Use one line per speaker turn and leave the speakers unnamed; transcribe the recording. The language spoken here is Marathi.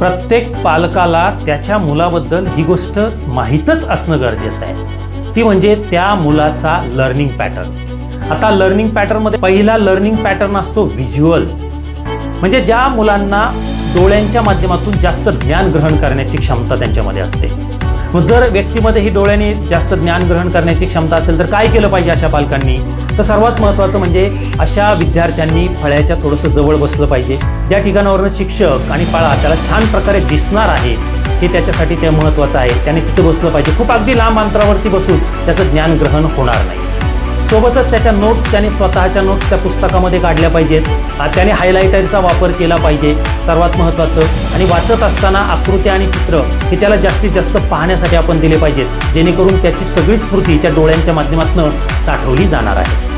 प्रत्येक पालकाला त्याच्या मुलाबद्दल ही गोष्ट माहीतच असणं गरजेचं आहे. ती म्हणजे त्या मुलाचा लर्निंग पॅटर्न आता लर्निंग पॅटर्नमध्ये पहिला लर्निंग पॅटर्न असतो व्हिज्युअल म्हणजे ज्या मुलांना डोळ्यांच्या माध्यमातून जास्त ज्ञान ग्रहण करण्याची क्षमता त्यांच्यामध्ये असते. मग जर व्यक्तीमध्ये ही डोळ्याने जास्त ज्ञान ग्रहण करण्याची क्षमता असेल तर काय केलं पाहिजे अशा पालकांनी? तर सर्वात महत्त्वाचं म्हणजे अशा विद्यार्थ्यांनी फळ्याच्या थोडंसं जवळ बसलं पाहिजे. ज्या ठिकाणावरनं शिक्षक आणि फळा त्याला छान प्रकारे दिसणार आहे हे त्याच्यासाठी ते महत्त्वाचं आहे. त्याने तिथं बसलं पाहिजे. खूप अगदी लांब अंतरावरती बसून त्याचं ज्ञान ग्रहण होणार नाही. सोबतच त्याच्या नोट्स त्याने स्वतःच्या नोट्स त्या पुस्तकामध्ये काढल्या पाहिजेत. त्याने हायलायटरचा वापर केला पाहिजे सर्वात महत्त्वाचं. आणि वाचत असताना आकृती आणि चित्र हे त्याला जास्तीत जास्त पाहण्यासाठी आपण दिले पाहिजेत. जेणेकरून त्याची सगळी स्मृती त्या डोळ्यांच्या माध्यमातून साठवली जाणार आहे.